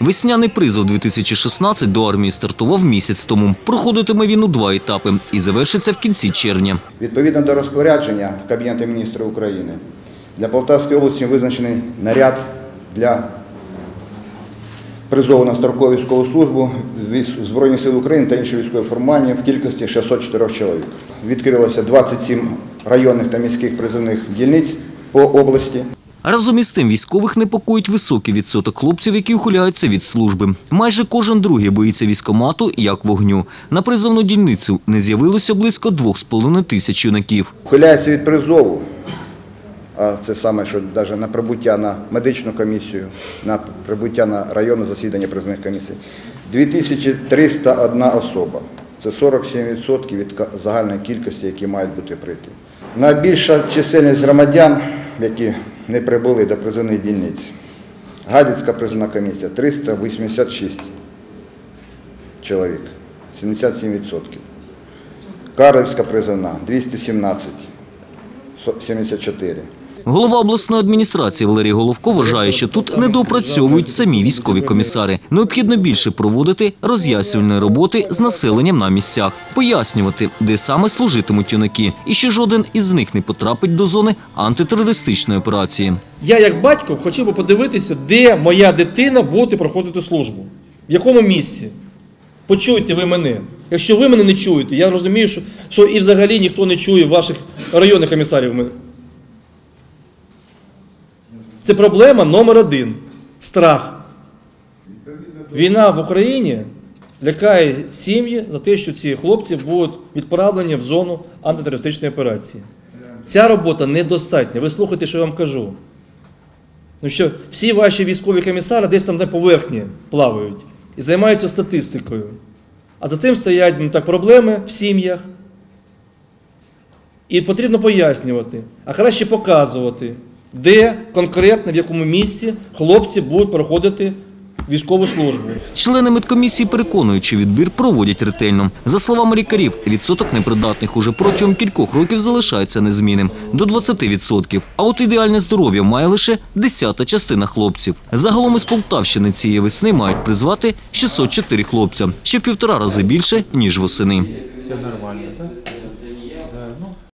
Весняний призов 2016 до армії стартував місяць тому. Проходитиме він у два етапи і завершиться в кінці червня. Відповідно до розпорядження Кабінету міністрів України для Полтавської області визначений наряд для призову на строкову військову службу Збройних сил України та інші військові формування в кількості 604 чоловік. Відкрилося 27 районних та міських призовних дільниць по області. Разом із тим військових непокоїть високий відсоток хлопців, які ухиляються від служби. Майже кожен другий боїться військомату як вогню. На призовну дільницю не з'явилося близько 2,5 тисяч юнаків. Ухиляється від призову, а це саме, що навіть на прибуття на медичну комісію, на прибуття на районне засідання призовних комісій, 2301 особа. Це 47% від загальної кількості, які мають бути прийти. Найбільша чисельність громадян, які не прибули до призовних дільниць. Гадяцька призовна комісія 386 чоловік, 77%. Карлівська призовна 217, со- 74. Голова обласної адміністрації Валерій Головко вважає, що тут недоопрацьовують самі військові комісари. Необхідно більше проводити роз'яснювальної роботи з населенням на місцях, пояснювати, де саме служитимуть юнаки, і що жоден із них не потрапить до зони антитерористичної операції. Я, як батько, хотів би подивитися, де моя дитина буде проходити службу. В якому місці. Почуйте ви мене. Якщо ви мене не чуєте, я розумію, що, що і взагалі ніхто не чує ваших районних комісарів. Це проблема номер один страх. Війна в Україні лякає сім'ї за те, що ці хлопці будуть відправлені в зону антитерористичної операції. Ця робота недостатня. Ви слухайте, що я вам кажу. Ну що всі ваші військові комісари десь там на поверхні плавають і займаються статистикою. А за цим стоять ну, так, проблеми в сім'ях. І потрібно пояснювати, а краще показувати, де конкретно, в якому місці хлопці будуть проходити військову службу. Члени медкомісії переконують, що відбір проводять ретельно. За словами лікарів, відсоток непридатних уже протягом кількох років залишається незмінним – до 20%. А от ідеальне здоров'я має лише десята частина хлопців. Загалом із Полтавщини цієї весни мають призвати 604 хлопця, що в півтора рази більше, ніж восени. Все нормально, так?